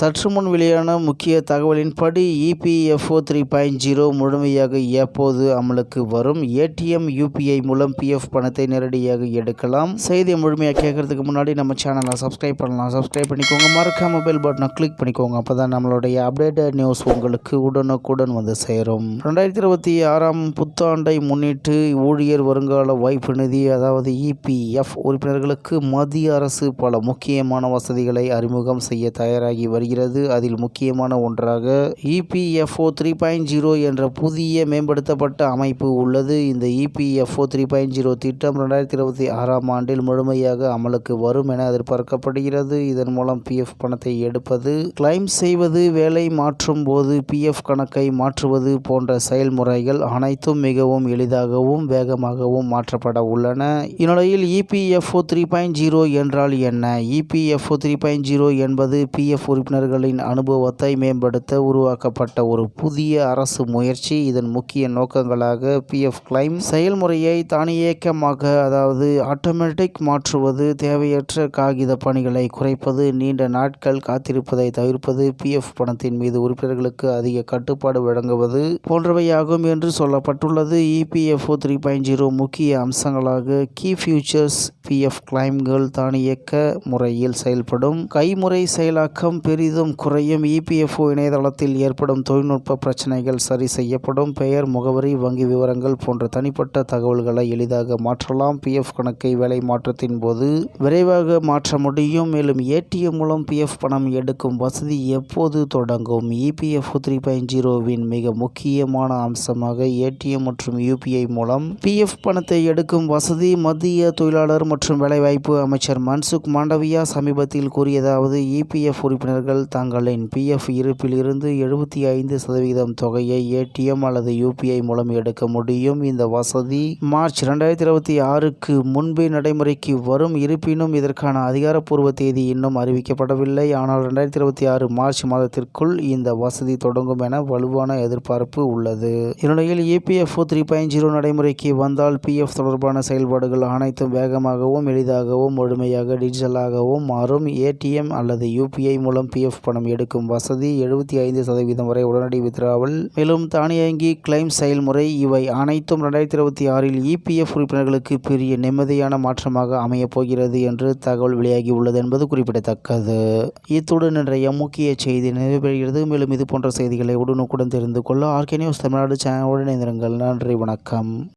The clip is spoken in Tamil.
சற்று முன் வெளியான முக்கிய தகவலின்படி இபிஎஃப்ஓ த்ரீ பாயிண்ட் ஜீரோ முழுமையாக எப்போது அமலுக்கு வரும்? ஏடிஎம் யூபிஐ மூலம் பிஎஃப் பணத்தை நேரடியாக எடுக்கலாம். செய்தியை முழுமையாக கேட்கறதுக்கு முன்னாடி நம்ம சேனலை சப்ஸ்கிரைப் பண்ணலாம். சப்ஸ்கிரைப் பண்ணிக்கோங்க. மறக்காம பெல் பட்டனை கிளிக் பண்ணிக்கோங்க. அப்போ தான் நம்மளுடைய அப்டேட்டட் நியூஸ் உங்களுக்கு உடனுக்குடன் வந்து சேரும். ரெண்டாயிரத்தி இருபத்தி ஆறாம் புத்தாண்டை முன்னிட்டு ஊழியர் வருங்கால வாய்ப்பு நிதி அதாவது இபிஎஃப் உறுப்பினர்களுக்கு மத்திய அரசு பல முக்கியமான வசதிகளை அறிமுகம் செய்ய தயாராகி வருகிறது. அதில் முக்கியமான ஒன்றாக இபிஎஃப்ஓ த்ரீ பாயிண்ட் ஜீரோ என்ற புதிய மேம்படுத்தப்பட்ட அமைப்பு உள்ளது. இந்த இபிஎஃப்ஓ த்ரீ பாயிண்ட் ஜீரோ திட்டம் ரெண்டாயிரத்தி இருபத்தி ஆறாம் ஆண்டில் முழுமையாக அமலுக்கு வரும் என எதிர்பார்க்கப்படுகிறது. இதன் மூலம் பிஎஃப் பணத்தை எடுப்பது கிளைம் செய்வது வேலை மாற்றும் போது பிஎஃப் கணக்கை மாற்றுவது போன்ற செயல்முறைகள் அனைத்தும் மிகவும் எளிதாகவும் வேகமாகவும் மாற்றப்பட உள்ளன. இந்நிலையில் இபிஎஃப்ஓ த்ரீ பாயிண்ட் ஜீரோ என்றால் என்ன? இபிஎஃப்ஓ த்ரீ பாயிண்ட் ஜீரோ என்பது பிஎஃப் உறுப்பினர் உறுப்பினர்களின் அனுபவத்தை மேம்படுத்த உருவாக்கப்பட்ட ஒரு புதிய அரசு முயற்சி. இதன் முக்கிய நோக்கங்களாக பிஎஃப் கிளைம் செயல்முறையை தானியக்கமாக அதாவது ஆட்டோமேட்டிக் மாற்றுவது தேவையற்ற காகித பணிகளை குறைப்பது நீண்ட நாட்கள் காத்திருப்பதை தவிர்ப்பது பிஎஃப் பணத்தின் மீது உறுப்பினர்களுக்கு அதிக கட்டுப்பாடு வழங்குவது போன்றவையாகும் என்று சொல்லப்பட்டுள்ளது. இபிஎஃப்ஓ த்ரீ பாயிண்ட் ஜீரோ முக்கிய அம்சங்களாக கீ ஃபியூச்சர்ஸ் பிஎஃப் கிளைம்கள் தானியக்க முறையில் செயல்படும். கைமுறை செயலாக்கம் பெரிதும் குறையும் இபிஎஃப்ஓ இணையதளத்தில் ஏற்படும் தொழில்நுட்ப பிரச்சனைகள் சரி செய்யப்படும். பெயர் முகவரி வங்கி விவரங்கள் போன்ற தனிப்பட்ட தகவல்களை எளிதாக மாற்றலாம். பிஎஃப் கணக்கை வேலை மாற்றத்தின் போது விரைவாக மாற்ற முடியும். மேலும் ஏடிஎம் மூலம் பிஎஃப் பணம் எடுக்கும் வசதி எப்போது தொடங்கும்? இபிஎஃப்ஓ த்ரீ பாயிண்ட் ஜீரோவின் மிக முக்கியமான அம்சமாக ஏடிஎம் மற்றும் யூபிஐ மூலம் பிஎஃப் பணத்தை எடுக்கும் வசதி மத்திய தொழிலாளர் மற்றும் வேலைவாய்ப்பு அமைச்சர் மன்சுக் மாண்டவியா சமீபத்தில் கூறியதாவது இபிஎஃப் உறுப்பினர்கள் தங்களின் பிஎஃப் இருப்பிலிருந்து எழுபத்தி ஐந்து சதவீதம் தொகையை ஏடிஎம் அல்லது யூபிஐ மூலம் எடுக்க முடியும். இந்த வசதி மார்ச் இரண்டாயிரத்தி இருபத்தி ஆறுக்கு முன்பே நடைமுறைக்கு வரும். இருப்பினும் இதற்கான அதிகாரப்பூர்வ தேதி இன்னும் அறிவிக்கப்படவில்லை. ஆனால் இரண்டாயிரத்தி இருபத்தி ஆறு மார்ச் மாதத்திற்குள் இந்த வசதி தொடங்கும் என வலுவான எதிர்பார்ப்பு உள்ளது. இந்நிலையில் இபிஎஃப்ஓ த்ரீ பாயிண்ட் ஜீரோ நடைமுறைக்கு வந்தால் பிஎஃப் தொடர்பான செயல்பாடுகள் அனைத்தும் வேகமாகவும் எளிதாகவும் முழுமையாக டிஜிட்டலாகவும் மாறும். ஏடிஎம் அல்லது யூபிஐ மூலம் பிஎஃப் பணம் எடுக்கும் வசதி எழுபத்தி ஐந்து சதவீதம் வரை உடனடி வித்ராவல். மேலும் தானியங்கி கிளைம் செயல்முறை இவை அனைத்தும் ரெண்டாயிரத்தி இருபத்தி ஆறில் இபிஎஃப் உறுப்பினர்களுக்கு பெரிய நிம்மதியான மாற்றமாக அமையப் போகிறது என்று தகவல் வெளியாகி உள்ளது என்பது குறிப்பிடத்தக்கது. இத்துடன் இன்றைய முக்கிய செய்தி நிறைவேறுகிறது மேலும் இது போன்ற செய்திகளை உடனுக்குடன் தெரிந்து கொள்ள ஆர்கே நியூஸ் தமிழ்நாடு சேனலுடன் இணைந்திருங்கள். நன்றி வணக்கம்.